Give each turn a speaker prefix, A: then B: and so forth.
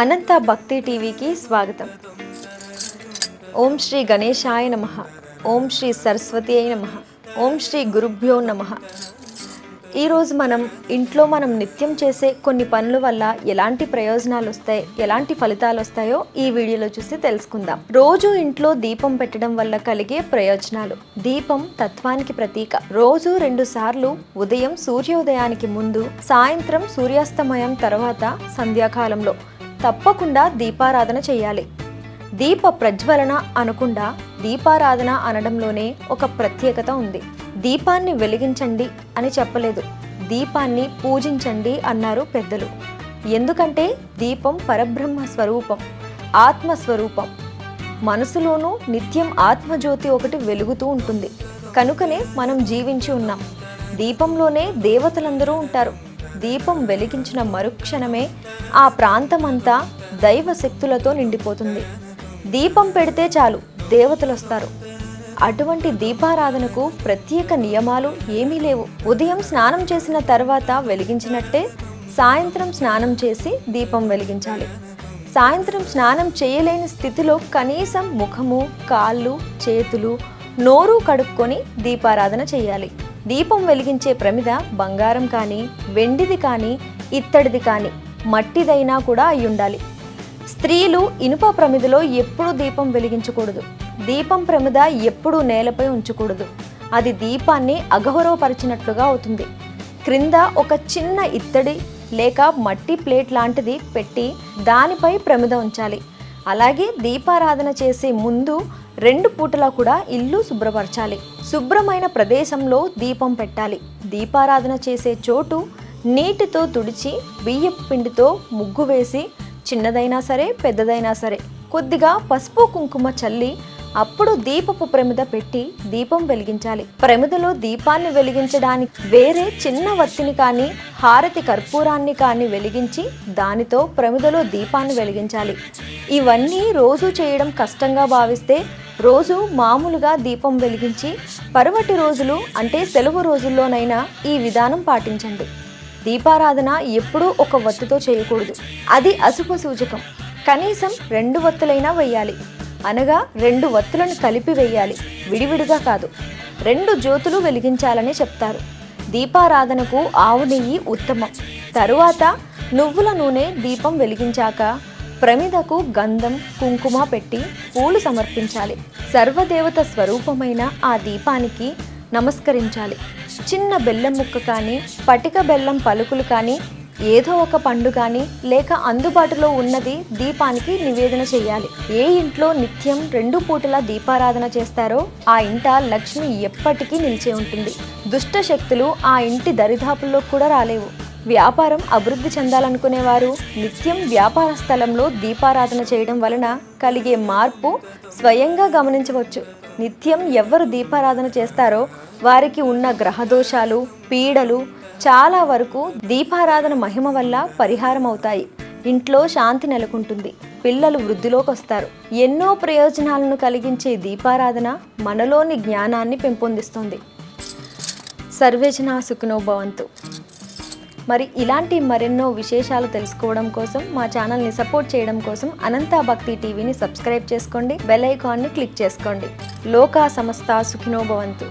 A: అనంత భక్తి టీవీకి స్వాగతం. ఓం శ్రీ గణేశాయ నమ. ఓం శ్రీ సరస్వతి అయి నమ. ఓం శ్రీ గురుభ్యో నమ. ఈరోజు మనం ఇంట్లో మనం నిత్యం చేసే కొన్ని పనుల వల్ల ఎలాంటి ప్రయోజనాలు వస్తాయి ఎలాంటి ఫలితాలు వస్తాయో ఈ వీడియోలో చూసి తెలుసుకుందాం. రోజు ఇంట్లో దీపం పెట్టడం వల్ల కలిగే ప్రయోజనాలు. దీపం తత్వానికి ప్రతీక. రోజు రెండు సార్లు ఉదయం సూర్యోదయానికి ముందు సాయంత్రం సూర్యాస్తమయం తర్వాత సంధ్యాకాలంలో. తప్పకుండా దీపారాధన చేయాలి. దీప ప్రజ్వలన అనకుండా దీపారాధన అనడంలోనే ఒక ప్రత్యేకత ఉంది. దీపాన్ని వెలిగించండి అని చెప్పలేదు. దీపాన్ని పూజించండి అన్నారు పెద్దలు. ఎందుకంటే దీపం పరబ్రహ్మ స్వరూపం ఆత్మ స్వరూపం మనసులోనూ నిత్యం ఆత్మజ్యోతి ఒకటి వెలుగుతూ ఉంటుంది. కనుకనే మనం జీవించి ఉన్నాం. దీపంలోనే దేవతలందరూ ఉంటారు. దీపం వెలిగించిన మరుక్షణమే ఆ ప్రాంతమంతా దైవ శక్తులతో నిండిపోతుంది. దీపం పెడితే చాలు దేవతలు వస్తారు అటువంటి దీపారాధనకు ప్రత్యేక నియమాలు ఏమీ లేవు. ఉదయం స్నానం చేసిన తర్వాత వెలిగించినట్టే సాయంత్రం స్నానం చేసి దీపం వెలిగించాలి. సాయంత్రం స్నానం చేయలేని స్థితిలో కనీసం ముఖము కాళ్ళు చేతులు నోరు కడుక్కొని దీపారాధన చేయాలి. దీపం వెలిగించే ప్రమిద బంగారం కానీ వెండిది కానీ ఇత్తడిది కానీ మట్టిదైనా కూడా అయి ఉండాలి స్త్రీలు ఇనుప ప్రమిదలో ఎప్పుడూ దీపం వెలిగించకూడదు. దీపం ప్రమిద ఎప్పుడూ నేలపై ఉంచకూడదు. అది దీపాన్ని అగౌరవపరిచినట్లుగా అవుతుంది. క్రింద ఒక చిన్న ఇత్తడి లేక మట్టి ప్లేట్ లాంటిది పెట్టి దానిపై ప్రమిద ఉంచాలి. అలాగే దీపారాధన చేసే ముందు రెండు పూటలా కూడా ఇల్లు శుభ్రపరచాలి. శుభ్రమైన ప్రదేశంలో దీపం పెట్టాలి. దీపారాధన చేసే చోటు నీటితో తుడిచి బియ్యపు పిండితో ముగ్గు వేసి చిన్నదైనా సరే పెద్దదైనా సరే కొద్దిగా పసుపు కుంకుమ చల్లి అప్పుడు దీపపు ప్రమిద పెట్టి దీపం వెలిగించాలి. ప్రమిదలో దీపాన్ని వెలిగించడానికి వేరే చిన్న వత్తిని కానీ హారతి కర్పూరాన్ని కానీ వెలిగించి దానితో ప్రమిదలో దీపాన్ని వెలిగించాలి. ఇవన్నీ రోజు చేయడం కష్టంగా భావిస్తే రోజు మామూలుగా దీపం వెలిగించి పరువటి రోజులు అంటే సెలవు రోజుల్లోనైనా ఈ విధానం పాటించండి. దీపారాధన ఎప్పుడూ ఒక వత్తుతో చేయకూడదు. అది అశుభ సూచకం. కనీసం రెండు వత్తులైనా వెయ్యాలి. అనగా రెండు వత్తులను కలిపి వెయ్యాలి. విడివిడిగా కాదు. రెండు జ్యోతులు వెలిగించాలని చెప్తారు. దీపారాధనకు ఆవు నెయ్యి ఉత్తమం. తరువాత నువ్వుల నూనె దీపం వెలిగించాక ప్రమిదకు గంధం కుంకుమ పెట్టి పూలు సమర్పించాలి. సర్వదేవత స్వరూపమైన ఆ దీపానికి నమస్కరించాలి. చిన్న బెల్లం ముక్క కానీ పటిక బెల్లం పలుకులు కానీ ఏదో ఒక పండు కానీ లేక అందుబాటులో ఉన్నది దీపానికి నివేదన చేయాలి. ఏ ఇంట్లో నిత్యం రెండు పూటల దీపారాధన చేస్తారో ఆ ఇంట లక్ష్మి ఎప్పటికీ నిలిచే ఉంటుంది. దుష్ట శక్తులు ఆ ఇంటి దరిదాపుల్లో కూడా రాలేవు. వ్యాపారం అభివృద్ధి చెందాలనుకునేవారు. నిత్యం వ్యాపార స్థలంలో దీపారాధన చేయడం వలన కలిగే మార్పు స్వయంగా గమనించవచ్చు. నిత్యం ఎవరు దీపారాధన చేస్తారో వారికి ఉన్న గ్రహదోషాలు పీడలు చాలా వరకు దీపారాధన మహిమ వల్ల పరిహారం అవుతాయి. ఇంట్లో శాంతి నెలకొంటుంది. పిల్లలు వృద్ధిలోకి వస్తారు. ఎన్నో ప్రయోజనాలను కలిగించే దీపారాధన మనలోని జ్ఞానాన్ని పెంపొందిస్తుంది. సర్వేజన సుఖనోభవంతు మరి ఇలాంటి మరెన్నో విశేషాలు తెలుసుకోవడం కోసం మా ఛానల్ని సపోర్ట్ చేయడం కోసం అనంత భక్తి టీవీని సబ్స్క్రైబ్ చేసుకోండి బెల్ ఐకాన్ని క్లిక్ చేసుకోండి. లోకా సమస్త సుఖినోభవంతు